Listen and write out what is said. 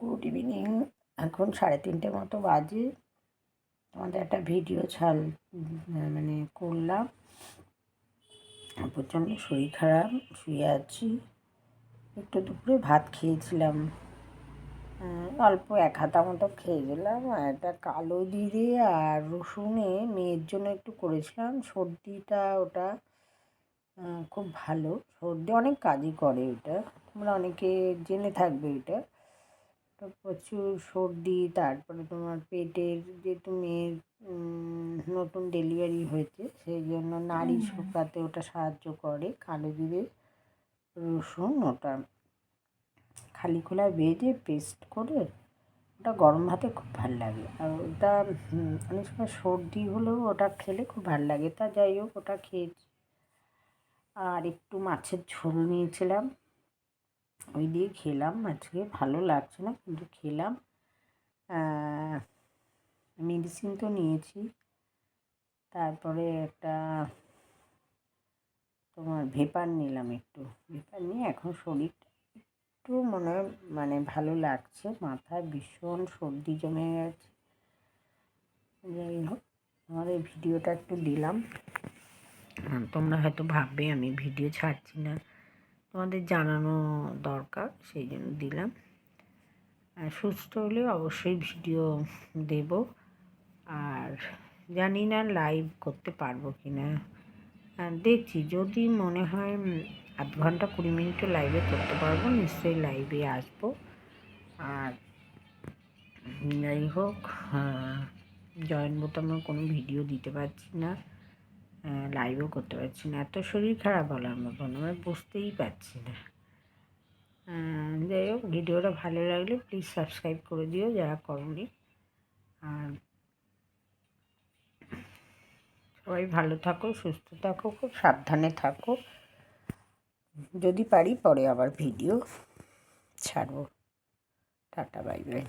Good evening এখন সাড়ে তিনটে মতো বাজে। তোমাদের একটা ভিডিও ছাল মানে করলাম। প্রচণ্ড শরীর খারাপ, শুয়ে আছি। একটু দুপুরে ভাত খেয়েছিলাম। অল্প এক হাতা মতো খেয়ে গেলাম, আর একটা কালো জিরে আর রসুনে মেয়ের জন্য একটু করেছিলাম। সর্দিটা ওটা খুব ভালো। সর্দি অনেক কাজই করে ওটা। তোমরা অনেকে জেনে থাকবে এটা। প্রচুর সর্দি তারপরে তোমার পেটের যেহেতু মেয়ের নতুন ডেলিভারি হয়েছে সেই জন্য নাড়ি শুকাতে ওটা সাহায্য করে কালো জিরে রসুন ওটা খালি খোলায় ভেজে পেস্ট করে ওটা গরম ভাতে খুব ভালো লাগে। আর ওটা অনেক সময় সর্দি হলেও ওটা খেলে খুব ভালো লাগে। তা যাই হোক ওটা খেয়েছি। আর একটু মাছের ঝোল নিয়েছিলাম। ওই দিয়ে খেলাম। আজকে ভালো লাগছে না, কিন্তু খেলাম। মেডিসিন তো নিয়েছি। তারপরে একটা তোমার ভেপার নিলাম একটু। ভেপার নিয়ে এখন শরীরটা একটু মনে মানে ভালো লাগছে। মাথায় ভীষণ সর্দি জমে গেছে। যাই হোক আমার এই ভিডিওটা একটু দিলাম। তোমরা হয়তো ভাববে, আমি ভিডিও ছাড়ছি না। তোমাদের জানানো দরকার, সেই জন্য দিলাম। আর সুস্থ হলে অবশ্যই ভিডিও দেব। আর জানি না লাইভ করতে পারব কি না দেখছি, যদি মনে হয় আধ ঘণ্টা কুড়ি মিনিটও লাইভে করতে পারব, নিশ্চয়ই লাইভে আসব। আর যাই হোক জয়েন বোতামেও কোনো ভিডিও দিতে পারছি না। লাইভও করতে পারছি না। এত শরীর খারাপ হলার মতন আমি বুঝতেই পারছি না। যাই হোক, ভিডিওটা ভালো লাগলে প্লিজ সাবস্ক্রাইব করে দিও, যারা করনি। আর সবাই ভালো থাকো, সুস্থ থাকো, খুব সাবধানে থাকো। যদি পারি পরে আবার ভিডিও ছাড়বো। Tata bye bye